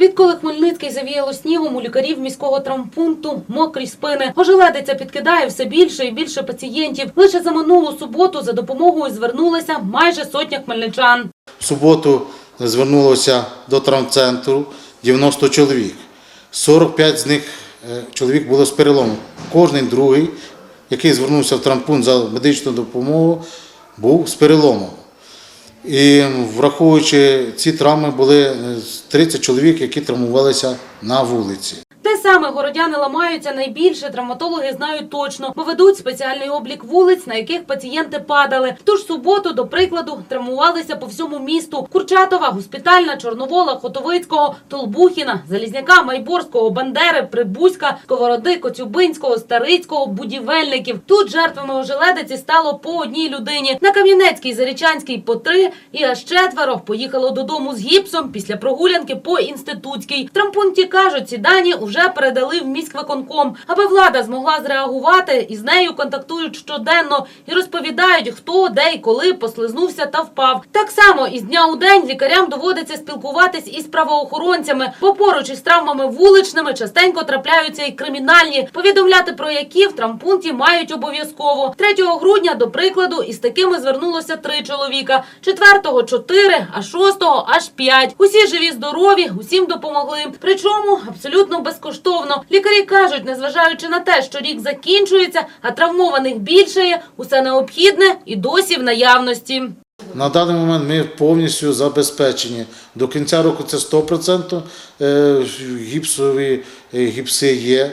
Відколи Хмельницький завіяло снігом у лікарів міського травмпункту мокрі спини. Ожеледиця підкидає все більше і більше пацієнтів. Лише за минулу суботу за допомогою звернулася майже сотня хмельничан. В суботу звернулося до травмцентру 90 чоловік. 45 з них е, чоловік було з переломом. Кожний другий, який звернувся в травмпункт за медичну допомогу, був з переломом. І враховуючи ці травми, були е, 30 чоловік, які травмувалися на вулиці. Саме городяни ламаються найбільше. Травматологи знають точно, бо ведуть спеціальний облік вулиць, на яких пацієнти падали. В ту ж суботу, до прикладу, травмувалися по всьому місту: Курчатова, Госпітальна, Чорновола, Хотовицького, Толбухіна, Залізняка, Майборського, Бандери, Прибузька, Сковороди, Коцюбинського, Старицького, Будівельників. Тут жертвами ожеледиці стало по одній людині. На Кам'янецькій, Зарічанській по три, і аж четверо поїхало додому з гіпсом після прогулянки по інститутській. В травмпункті кажуть, ці дані вже передали в міськвиконком, аби влада змогла зреагувати і з нею контактують щоденно і розповідають, хто де і коли послизнувся та впав. Так само із дня у день лікарям доводиться спілкуватись із правоохоронцями, бо поруч із травмами вуличними частенько трапляються і кримінальні, повідомляти про які в травмпункті мають обов'язково. 3 грудня, до прикладу, із такими звернулося три чоловіка, 4-го – чотири, а 6-го – аж п'ять. Усі живі, здорові, усім допомогли. Причому абсолютно безкоштовно. Лікарі кажуть, незважаючи на те, що рік закінчується, а травмованих більшає, усе необхідне і досі в наявності. На даний момент ми повністю забезпечені. До кінця року це 100%. е, Гіпсові е, гіпси є.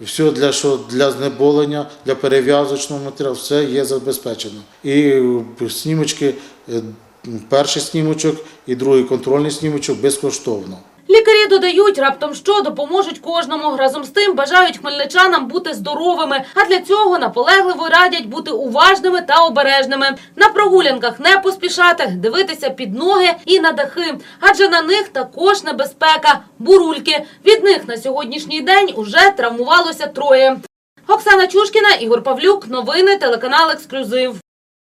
Все для що для знеболення, для перев'язочного матеріалу, все є забезпечено. І снімочки, е, перший снімочок і другий контрольний снімочок безкоштовно. Лікарі додають, раптом що допоможуть кожному. Разом з тим бажають хмельничанам бути здоровими. А для цього наполегливо радять бути уважними та обережними. На прогулянках не поспішати, дивитися під ноги і на дахи, адже на них також небезпека бурульки. Від них на сьогоднішній день уже травмувалося троє. Оксана Чушкіна, Ігор Павлюк. Новини телеканал Ексклюзив.